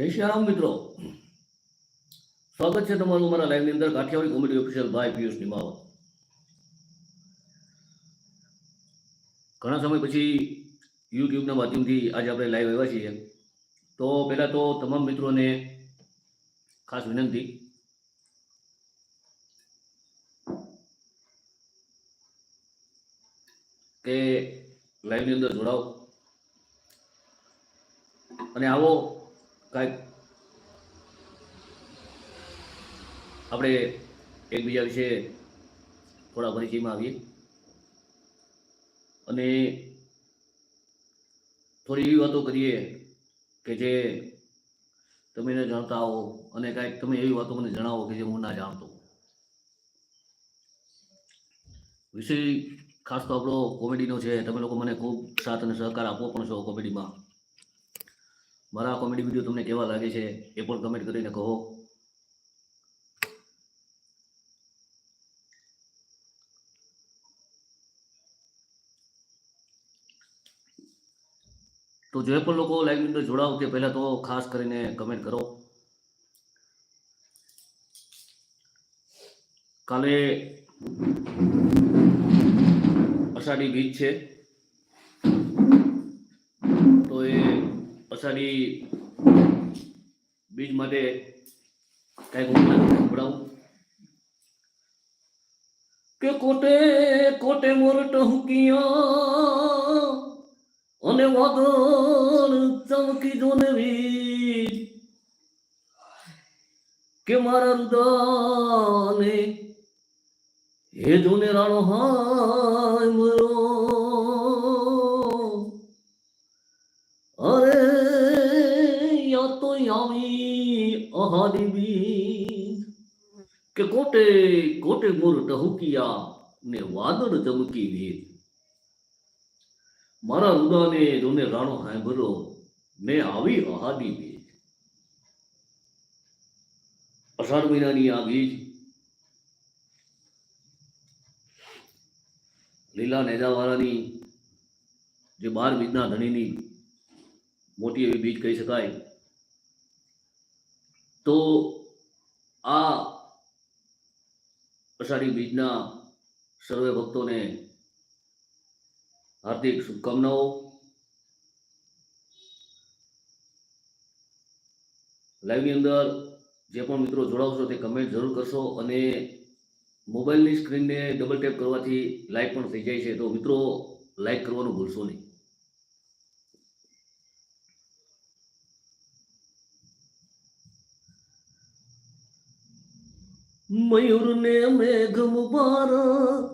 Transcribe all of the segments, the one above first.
જય શ્રી રામ મિત્રો. સ્વાગત છે તમારું મારા લાઈવની અંદર કાઠિયાવાડી કોમેડી ઓફિશિયલ ભાઈ પિયુષ નિમાવત. ઘણા સમય પછી યુટ્યુબના માધ્યમથી આજે આપણે લાઈવ આવ્યા છીએ. તો પહેલાં તો તમામ મિત્રોને ખાસ વિનંતી. કે લાઈવની અંદર જોડાઓ. અને આવો કાંઈક આપણે એકબીજા વિશે થોડા પરિચયમાં આવીએ. અને થોડી એવી વાતો કરીએ કે જે તમે ન જાણતા હો અને કાંઈક તમે એવી વાતો મને જણાવો કે જે હું ના જાણતો વિષય ખાસ તો આપણો કોમેડીનો છે. તમે લોકો મને ખૂબ સાથ અને સહકાર આપો પણ છો કોમેડીમાં. મારા કોમેડી વીડિયો તમને કેવા લાગે છે, એ પણ કમેન્ટ કરીને કહો. તો જે પણ લોકો લાઈવ અંદર જોડાવ તે પહેલાં તો ખાસ કરીને કમેન્ટ કરો. કાલે અષાઢી બીજ છે. અષાઢી બીજ માટે કાંઈક સંભળાવું. કે કોટે કોટે મોર ટહુકિયા અને વાદળ ચમકી જોને વીજ. કે મારા રુદાને હે જોને રાણો હાય મરો બીજ કે કોટે કોટે મોર ટહુકિયા ને વાદળ ચમકી વીજ મારા રુદાને જોને રાણો હાંભરો ને આવી અહાડી બીજ અષાઢ મહિનાની આ બીજ લીલા નેજાવાળાની, જે બાર બીજના ધણીની મોટી એવી બીજ કહી શકાય તો આ અષાઢી બીજના સર્વે ભક્તોને હાર્દિક શુભકામનાઓ. લાઈવની અંદર જે પણ મિત્રો જોડાવશો તે કમેન્ટ જરૂર કરશો અને મોબાઈલની સ્ક્રીનને ડબલ ટેપ કરવાથી લાઈક પણ થઈ જાય છે. તો મિત્રો લાઈક કરવાનું ભૂલશો નહીં. મયુરને મેઘ મુબારક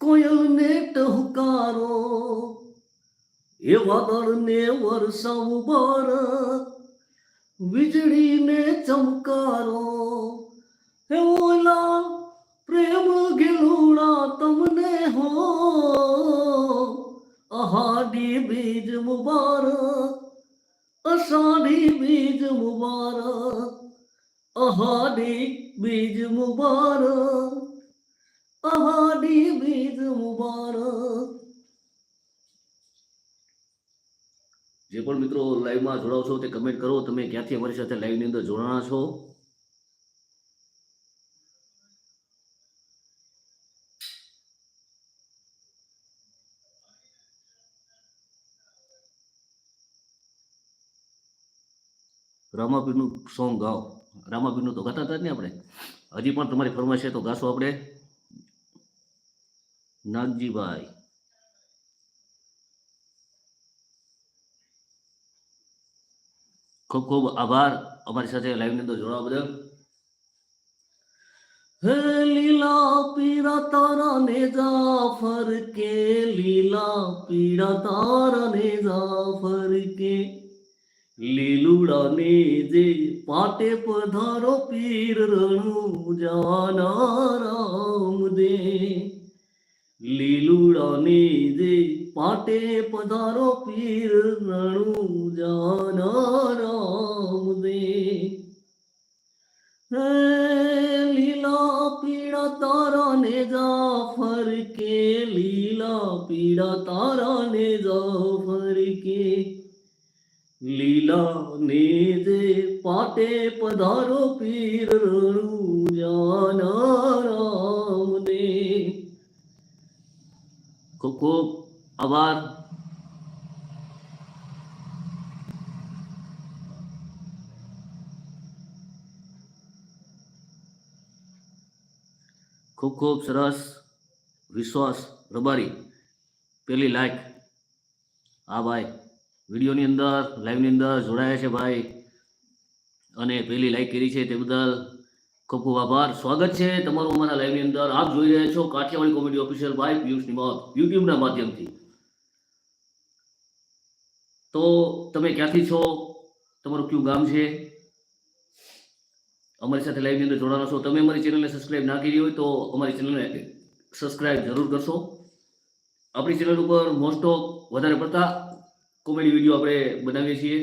કોયલને ટહુકારો એ વાદળને વરસા મુબારક વીજળીને ચમકારો. હે ઓલા પ્રેમ ગેલુડા તમને હો, અહાડી બીજ મુબારક, અષાઢી બીજ મુબારક. અહાડી બીજ મુબારક અહાડી બીજ મુબારક. જે પણ મિત્રો લાઈવમાં જોડાવશો તે કમેન્ટ કરો. તમે ક્યાંથી અમારી સાથે લાઈવની અંદર જોડાણા છો? રામાપીરનું સોંગ ગાઓ. રામાપીરનું તો ગાતા હતા ને આપણે. હજી પણ તમારી ફરમાઈશ છે તો ગાશો આપણે. નાગજીભાઈ. ખૂબ ખૂબ આભાર અમારી સાથે લાઈવની અંદર જોડાવા બદલ. હે લીલા પીળા તારા ને જાફર કે લીલા પીળા તારા ને જાફર કે લીલુડા ને જે પાટે પધારો પીર રણુ જાના રામ દે લીલુડાને જે પાટે પધારો પીર રણુ જાના રામ દે લીલા પીળા તારા ને જાફર કે, લીલા પીળા તારા ને જાફર કે. લીલા ને દે પાટે પધારો પીર રામને ખૂબ ખૂબ આભાર. ખૂબ ખૂબ સરસ. વિશ્વાસ, રબારી. પેલી લાઈક હા ભાઈ. વિડીયોની અંદર લાઈવની અંદર જોડાયા છે ભાઈ. અને પહેલી લાઈક કરી છે તે બદલ ખૂબ ખૂબ આભાર. સ્વાગત છે તમારું અમારા લાઈવની અંદર. આપ જોઈ રહ્યા છો કાઠિયાવાડી કોમેડી ઓફિશિયલ ભાઈ પિયુષ નિમોત યુટ્યુબના માધ્યમથી. તો તમે ક્યાંથી છો? તમારું કયું ગામ છે? અમારી સાથે લાઈવની અંદર જોડાના છો. તમે અમારી ચેનલને સબસ્ક્રાઇબ ના કરી હોય તો અમારી ચેનલને સબસ્ક્રાઈબ જરૂર કરશો. આપણી ચેનલ ઉપર મોસ્ટ ઓફ વધારે પડતા કોમેડી વીડિયો આપણે બનાવીએ છીએ.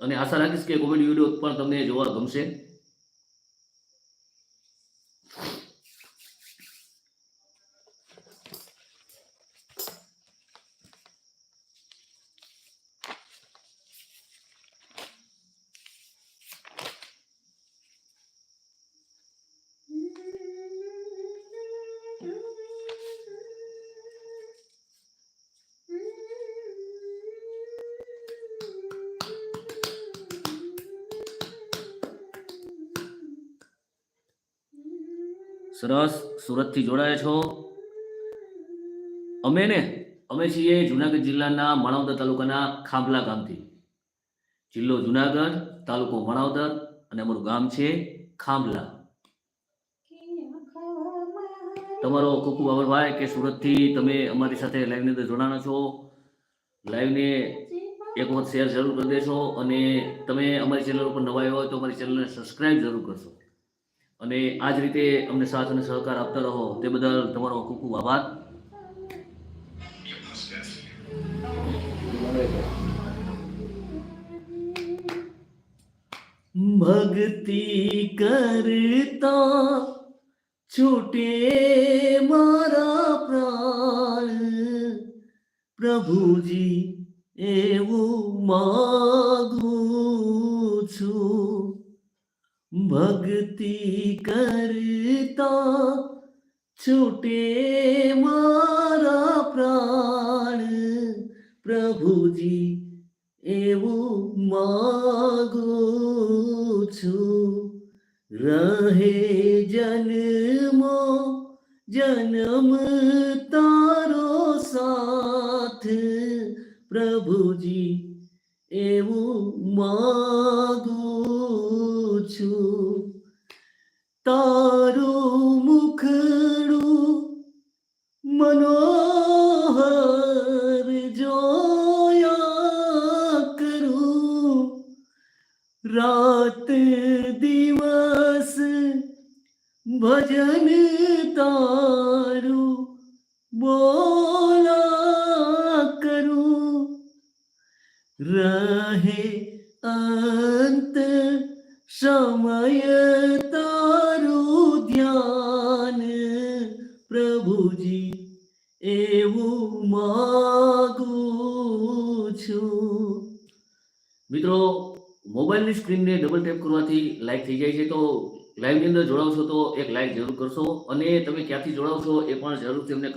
અને આશા રાખીશ કે કોમેડી વીડિયો પણ તમને જોવા ગમશે. સરસ સુરતથી જોડાયા છો. અમે ને, અમે છીએ જુનાગઢ જિલ્લાના માણાવદર તાલુકાના ખાંભલા ગામથી. જિલ્લો જુનાગઢ, તાલુકો માણાવદર અને અમારું ગામ છે ખાંભલા. તમારો ખૂબ ખૂબ આભાર ભાઈ કે સુરતથી તમે અમારી સાથે લાઈવની અંદર જોડાણા છો. લાઈવને એક વખત શેર જરૂર કરી દેશો અને તમે અમારી ચેનલ ઉપર નવા આવ્યા હોય તો અમારી ચેનલને સબસ્ક્રાઈબ જરૂર કરશો. અને આ જ રીતે અમને સાથ અને સહકાર આપતા રહો, તે બદલ તમારો ખૂબ ખૂબ આભાર. ભક્તિ કરતા છૂટે મારા પ્રાણ. પ્રભુજી, એવું માગું ભક્તિ કરતા છૂટે મારા પ્રાણ પ્રભુજી એવું માગું છું રહે જન્મો જન્મ તારો સાથ પ્રભુજી એવું માગું છું તારું મુખડું મનોહર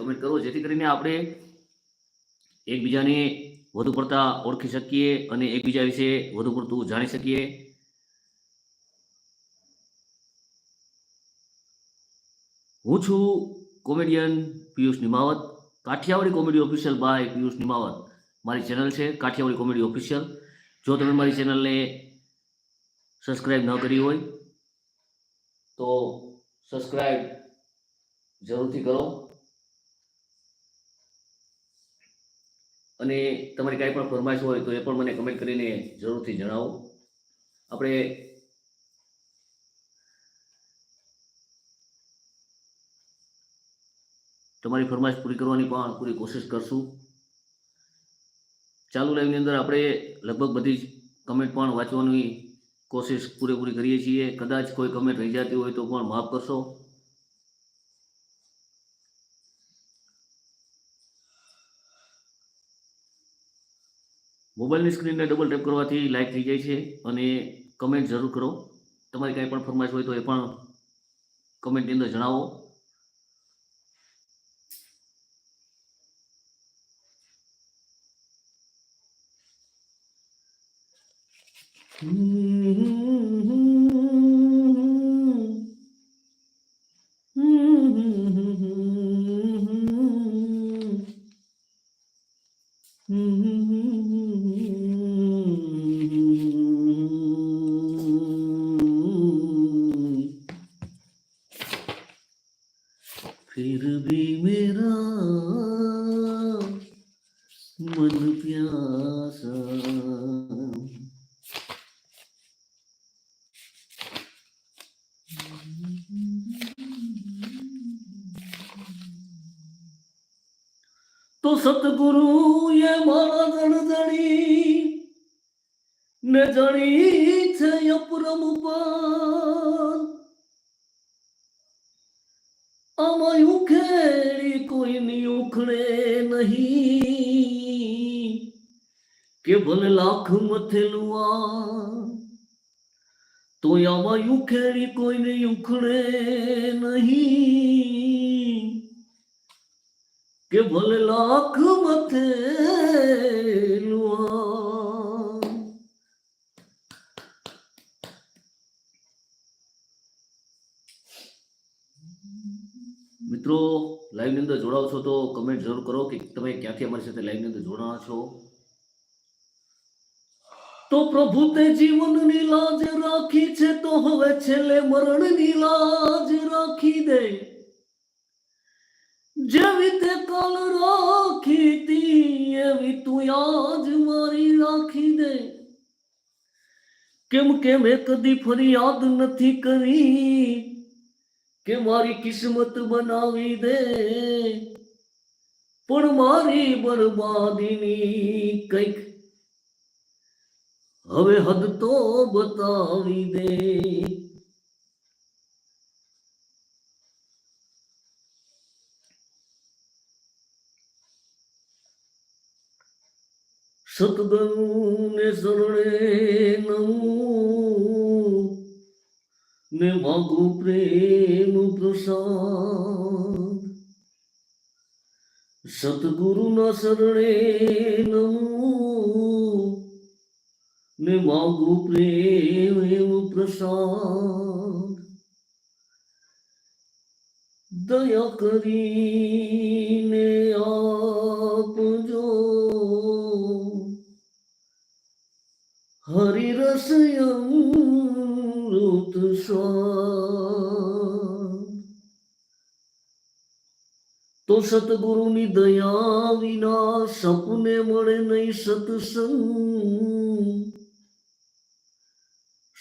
કમેન્ટ કરો, જેથી કરીને આપણે એકબીજાને વધુ પડતા ઓળખી શકીએ અને એકબીજા વિશે વધુ પડતું જાણી શકીએ. હું છું comedian Piyush Nimavat, Kathiyawadi comedy official by Piyush Nimavat. મારી ચેનલ છે કાઠિયાવાડી કોમેડી ઓફિશિયલ. જો તમે મારી ચેનલને સબસ્ક્રાઇબ ન કરી હોય, તો સબસ્ક્રાઈબ જરૂરથી કરો. અને તમારી કાંઈ પણ ફરમાઈશ હોય તો એ પણ મને કમેન્ટ કરીને જરૂરથી જણાવો. આપણે તમારી ફરમાઈશ પૂરી કરવાની પણ પૂરી કોશિશ કરશું. ચાલુ લાઈવની અંદર આપણે લગભગ બધી જ કમેન્ટ પણ વાંચવાની કોશિશ પૂરેપૂરી કરીએ છીએ. કદાચ કોઈ કમેન્ટ રહી જતી હોય તો પણ માફ કરશો. મોબાઈલની સ્ક્રીનને ડબલ ટેપ કરવાથી લાઇક થઈ જાય છે અને કમેન્ટ જરૂર કરો. તમારી કાંઈ પણ ફરમાઈશ હોય તો એ પણ કમેન્ટની અંદર જણાવો. फिर તો સતગુરુ એ મારા દણદણી ને જણી છે અપરમ પર. આમાં ઉખેડી કોઈની ઉખડે નહીં. કે ભલે લાખ મથેલું આ તો આમાં ઉખેડી કોઈને ઉખડે નહીં. કે ભલે લાખ મથેલું આ મિત્રો લાઈવની અંદર જોડાવ છો તો કમેન્ટ જરૂર કરો કે તમે ક્યાંથી અમારી સાથે લાઈવની અંદર જોડાણા છો. તો પ્રભુ તે જીવનની લાજ રાખી છે તો હવે છેલ્લે મરણની લાજ રાખી દે. જેવી તે કાલ રાખી તી એવી તું આજ મારી રાખી દે. કેમ કે મેં કદી ફરિયાદ નથી કરી કે મારી કિસ્મત બનાવી દે. પણ મારી બરબાદીની કંઈક હવે હદ તો બતાવી દે. સતગુરુ ને શરણે નવું ને માગું પ્રેમ પ્રસાદ. સતગુરુના શરણે નમું. ને માગું પ્રેમ પ્રસાદ. દયા કરીને તો સતગુરુની દયા વિના સપને મળે નહીં સત્સંગ.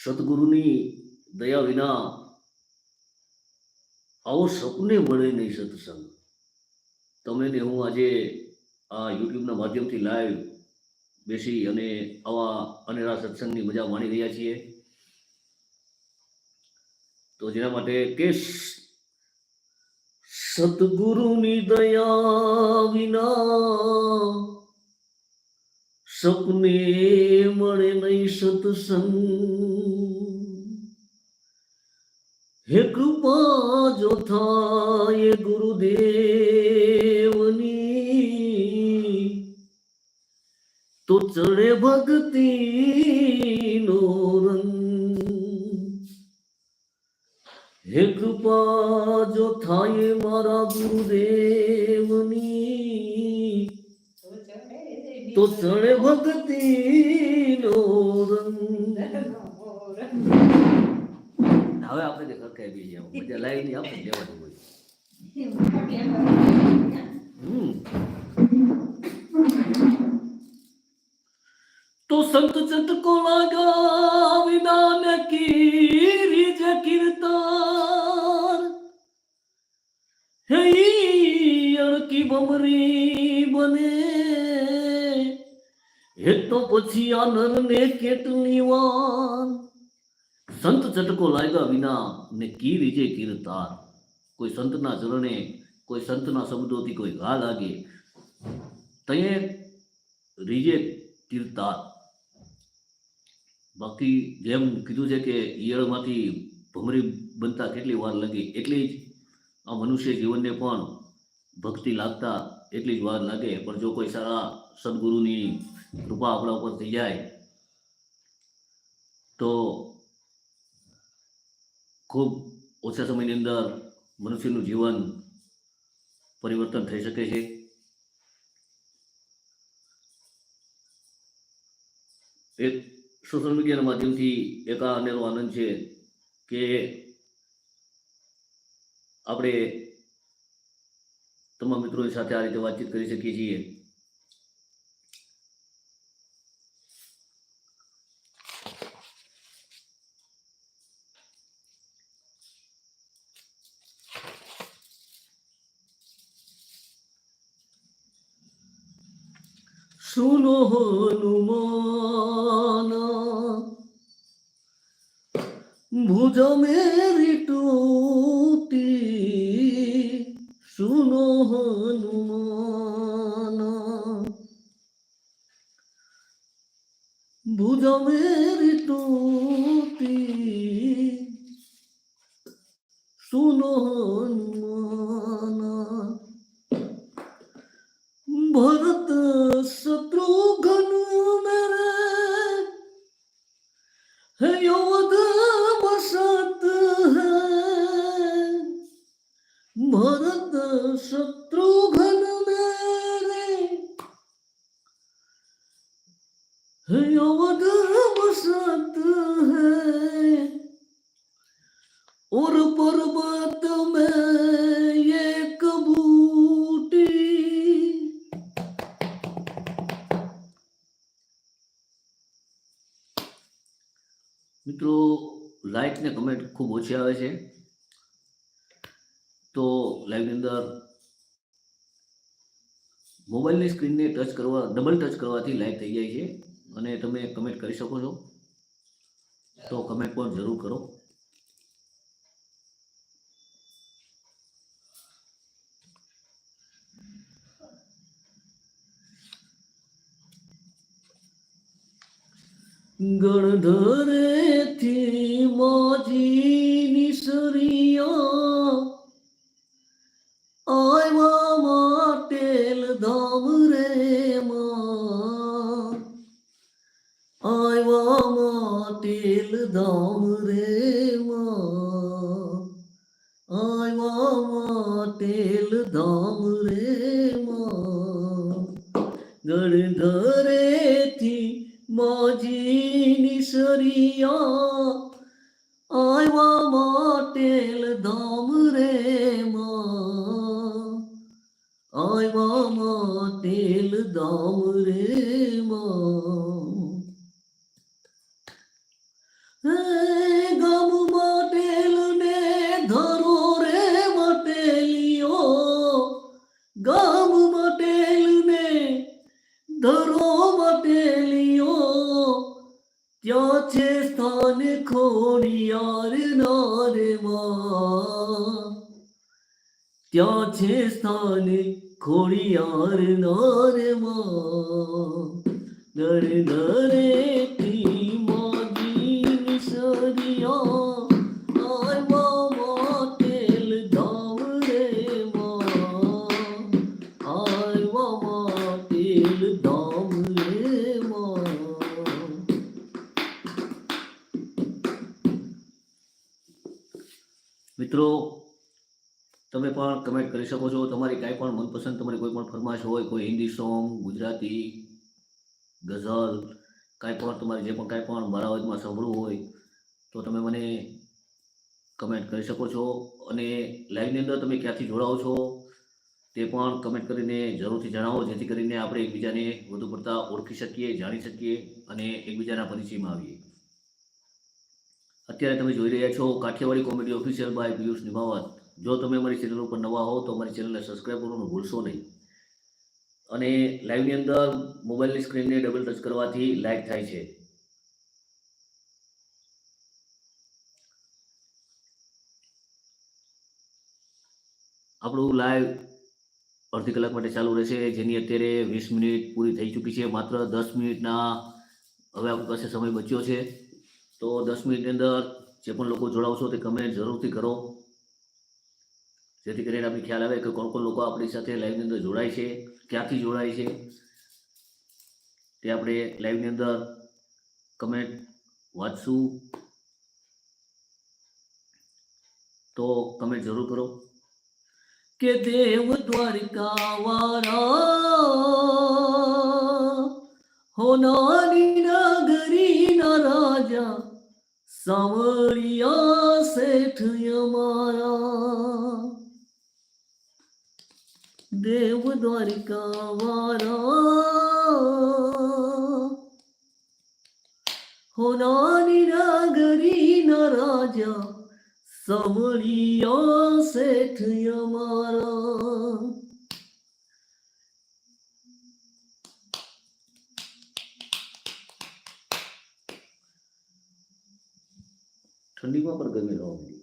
સતગુરુની દયા વિના આવો સપને મળે નહીં સત્સંગ. તમે ને હું આજે આ યુટ્યુબના માધ્યમથી લાઈવ બેસી અને આવા અનેરા સત્સંગની મજા માણી રહ્યા છીએ. તો જેના માટે કે સદગુરુની દયા વિના સપને મળે નહીં સત્સંગ હે કૃપા જો થાય ગુરુદેવની તો ચડે ભક્તિ નો રંગ હે કૃપા જો થાય મારા ગુરુદેવની. તો ચડે ભક્તિ નો રંગ. હવે આપણે સરખાઈ બી જાવ. મજા લાવી આપણે લેવાનું હોય. તો સંત સંત કો લગા વિનાન અણકી બમરી બને. હે તો પછી આ નરને કેટલી વાર? સંત ચટકો લાગ્યા વિના ને કી રીજે કીર્તાર? કોઈ સંતના ચરણે, કોઈ સંતના શબ્દોથી કોઈ ઘા લાગે? તયે રીજે કીર્તાર. બાકી જેમ કીધું છે કે ઈયળમાંથી ભમરી બનતા કેટલી વાર લાગી, એટલી જ આ મનુષ્ય જીવનને પણ ભક્તિ લાગતા એટલી જ વાર લાગે. પણ જો કોઈ સારા સદગુરુની કૃપા આપણા ઉપર થઈ જાય, તો ખૂબ ઓછા સમયની અંદર મનુષ્યનું જીવન પરિવર્તન થઈ શકે છે. એક સોશિયલ મીડિયાના માધ્યમથી એક આ અનેરો આનંદ છે કે આપણે તમામ મિત્રો સાથે આ રીતે વાતચીત કરી શકીએ છીએ. জন্ম કરવાથી લાઈવ થઈ જાય છે. અને તમે કમેન્ટ કરી શકો છો. તો કમેન્ટ પણ જરૂર કરો. ગણધરેથી મોજી નિસરિયા આવ્યા માટેલ ધામ રે માં આવ્યા માટેલ ધામ રે માં આવ્યા માટેલ ધામ રે માં ગણધરેથી મોજી નિસરિયા આવ્યા માટેલ ધામ રે આવ્યા માટેલ ધામ રે માં હે ગામ માટેલ ને ધરો રે મટેલિયો ગામ મટેલ ને ધરો મટેલિયો ત્યાં છે સ્થાન ખોડિયાર ખોડિયાર નારમાં દર દરેથી મોજી નિસરિયા આવ્યા મોટેલ ધામ રે માં આવ્યા મોટેલ ધામ રે માં મિત્રો તમે પણ કમેન્ટ કરી શકો છો. તમારી કાંઈ પણ મનપસંદ, તમારી કોઈ પણ ફરમાશ હોય, કોઈ હિન્દી સોંગ ગુજરાતી, ગઝલ, કાંઈ પણ તમારે જે પણ કાંઈ પણ મારા અવાજમાં સાંભળવું હોય, તો તમે મને કમેન્ટ કરી શકો છો. અને લાઈવની અંદર તમે ક્યાંથી જોડાઓ છો, તે પણ કમેન્ટ કરીને જરૂરથી જણાવો. જેથી કરીને આપણે એકબીજાને વધુ પડતા ઓળખી શકીએ, જાણી શકીએ અને એકબીજાના પરિચયમાં આવીએ. અત્યારે તમે જોઈ રહ્યા છો, Kathiyawadi comedy official by Piyush Nimavat. જો તમે અમારી ચેનલ ઉપર નવા હો તો અમારી ચેનલને સબસ્ક્રાઈબ કરવાનું ભૂલશો નહીં. અને લાઈવની અંદર મોબાઈલની સ્ક્રીનને ડબલ ટચ કરવાથી લાઈવ થાય છે. આપણું લાઈવ અડધી કલાક માટે ચાલુ રહેશે, જેની અત્યારે વીસ મિનિટ પૂરી થઈ ચૂકી છે, માત્ર દસ મિનિટના હવે આપણી પાસે સમય બચ્યો છે. તો દસ મિનિટની અંદર જે પણ લોકો જોડાવશો તે કમેન્ટ જરૂરથી કરો. જેથી કરીને આપણે ખ્યાલ આવે કે કોણ કોણ લોકો આપણી સાથે લાઈવની અંદર જોડાય છે, ક્યાંથી જોડાય છે. તે આપણે લાઈવની અંદર કમેન્ટ વાંચશું. તો કમેન્ટ જરૂર કરો. કે દેવ દ્વારિકા વાળા, હો નાની નગરી ના રાજા સાવરિયા શેઠ અમારા દેવ દ્વારિકા વારા હોનાની નાગરી ના રાજા સાંભળિયા શેઠ અમારા ઠંડીમાં પણ ગમે રહેવા માંડી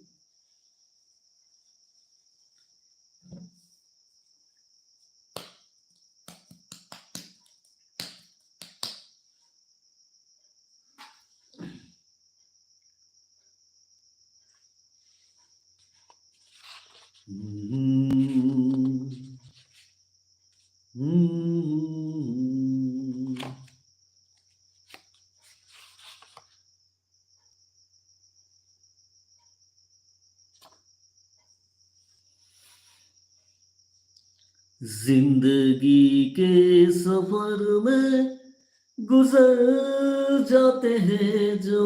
जिंदगी के सफर में गुजर जाते हैं जो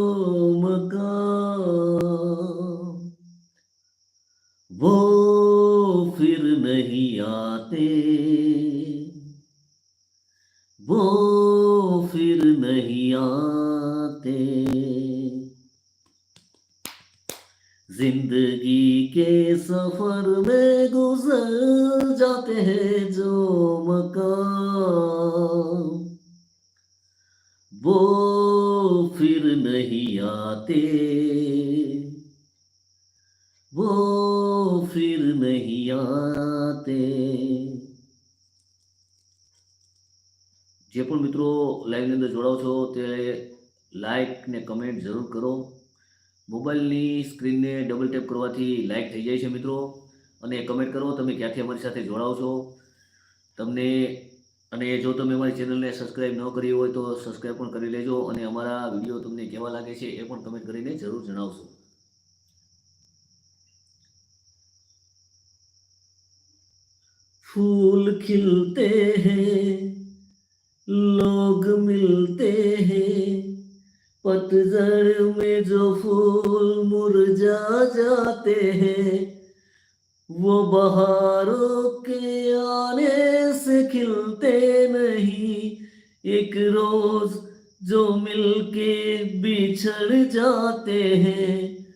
मकाम वो फिर नहीं आते वो કમેન્ટ જરૂર કરો મોબાઈલની સ્ક્રીનને ડબલ ટેપ કરવાથી લાઈક થઈ જાય છે મિત્રો અને કમેન્ટ કરો તમે ક્યાંથી અમારી સાથે જોડાવ છો તમને અને જો તમે અમારી ચેનલને સબસ્ક્રાઈબ ન કરી હોય તો સબસ્ક્રાઈબ પણ કરી લેજો અને અમારા વિડીયો તમને કેવા લાગે છે એ પણ કમેન્ટ કરીને જરૂર જણાવશો फूल खिलते हैं लोग मिलते हैं पतझड़ में जो फूल मुरझा जाते हैं, वो बहारों के आने से खिलते नहीं। एक रोज जो मिलके बिछड़ जाते हैं,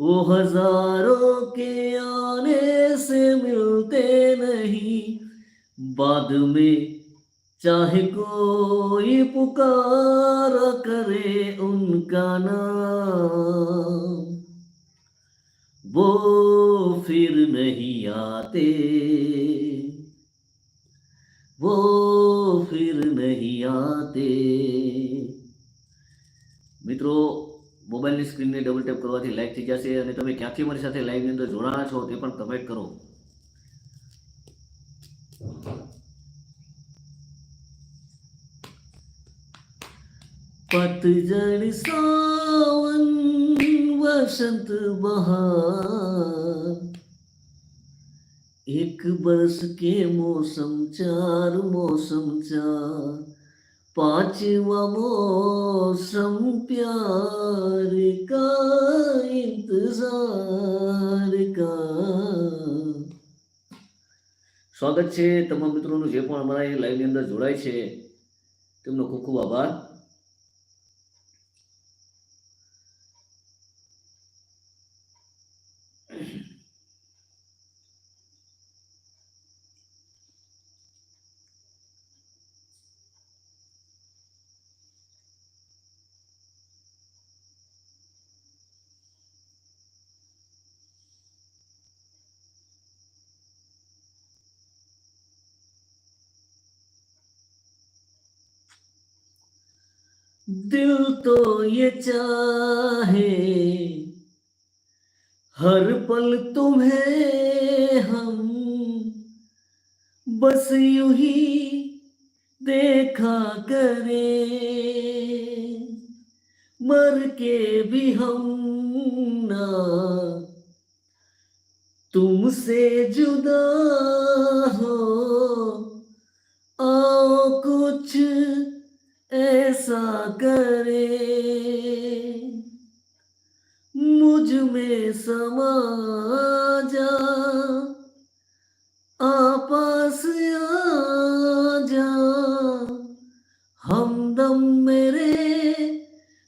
वो हज़ारों के आने से मिलते नहीं। बाद में चाहे कोई पुकार करे उनका नाम वो फिर नहीं आते वो फिर नहीं आते મિત્રો મોબાઈલની સ્ક્રીનને ડબલ ટેપ કરવાથી લાઈક થઈ જશે અને તમે ક્યાંથી અમારી સાથે લાઈવની અંદર જોડાણા છો તે પણ કમેન્ટ કરો पतझड़ सावन वसंत बहार एक बरस के मौसम चार मौसम चार पांचवा मौसम प्यार का इंतजार का સ્વાગત છે તમામ મિત્રોનું જે પણ અમારા અહીં લાઈવની અંદર જોડાય છે તેમનો ખૂબ ખૂબ આભાર दिल तो ये चाहे हर पल तुम्हें हम बस यू ही देखा करें। मर के भी हम ना तुमसे जुदा हो। आओ कुछ ऐसा करे। मुझ में समा जा आपस आ जा हमदम मेरे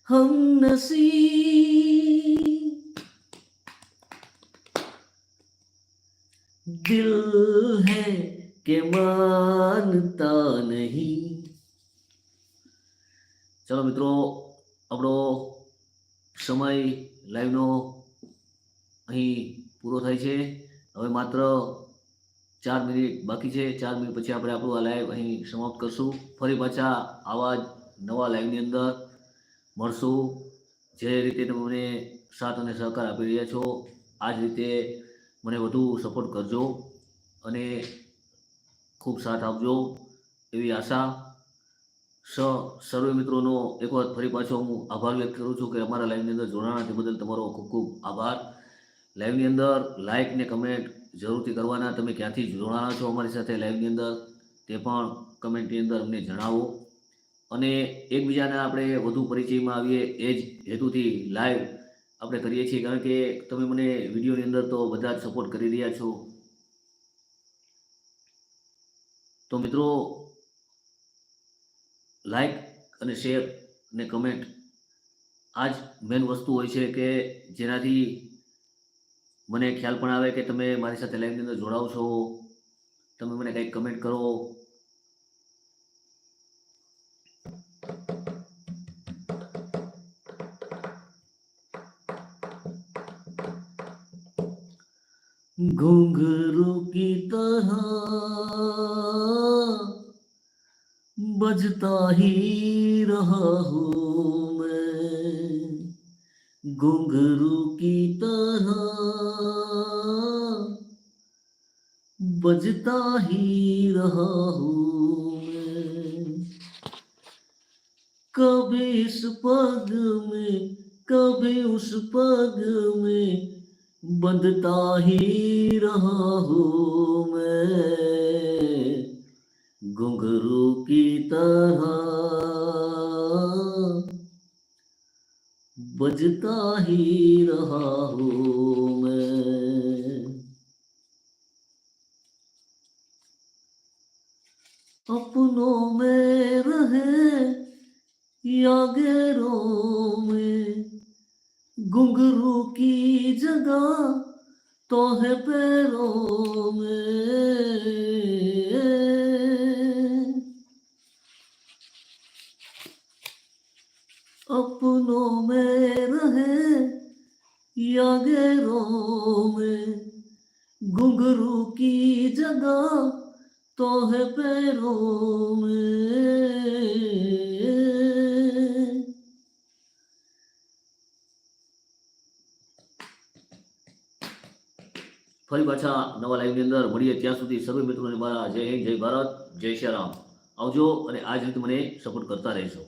हम नसी दिल है કે માનતા નહીં ચલો મિત્રો આપણો સમય લાઈવનો અહીં પૂરો થાય છે. હવે માત્ર ચાર મિનિટ બાકી છે. ચાર મિનિટ પછી આપણે આપણું આ લાઈવ અહીં સમાપ્ત કરશું. ફરી પાછા આવા જ નવા લાઈવની અંદર મળશું. જે રીતે તમે મને સાથ અને સહકાર આપી રહ્યા છો, આ જ રીતે મને વધુ સપોર્ટ કરજો અને ખૂબ સાથ આપજો એવી આશા સર્વે મિત્રોનો એક વખત ફરી પાછો હું આભાર વ્યક્ત કરું છું કે અમારા લાઈવની અંદર જોડાણા તે બદલ તમારો ખૂબ ખૂબ આભાર. લાઈવની અંદર લાઇક ને કમેન્ટ જરૂરથી કરવાના. તમે ક્યાંથી જોડાણા છો અમારી સાથે લાઈવની અંદર તે પણ કમેન્ટની અંદર અમને જણાવો. અને એકબીજાને આપણે વધુ પરિચયમાં આવીએ એ જ હેતુથી લાઈવ આપણે કરીએ છીએ. કારણ કે તમે મને વિડીયોની અંદર તો બધા જ સપોર્ટ કરી રહ્યા છો. તો મિત્રો લાઈક અને શેર અને કમેન્ટ આ જ મેન વસ્તુ હોય છે કે જેનાથી મને ખ્યાલ પણ આવે કે તમે મારી સાથે લાઈવની અંદર જોડાવ છો તમે મને કંઈક કમેન્ટ કરો घुंघरू की तरह बजता ही रहा हूँ मैं। घुंघरू की तरह बजता ही रहा हूँ मैं। कभी इस पग में, कभी उस पग में बंधता ही रहा हूँ मैं। घुंघरू की तरह बजता ही रहा हूँ मैं। अपनों में रहे या गैरों में, घुंघरू की जगह तो है पैरों में। अपनों में रहे या गैरों में घुंघरू की जगह तो है पैरों में ફરી પાછા નવા લાઈવની અંદર મળીએ ત્યાં સુધી સર્વે મિત્રોને મારા જય હિન્દ જય ભારત જય શ્રી રામ આવજો અને આ જ રીતે મને સપોર્ટ કરતા રહેજો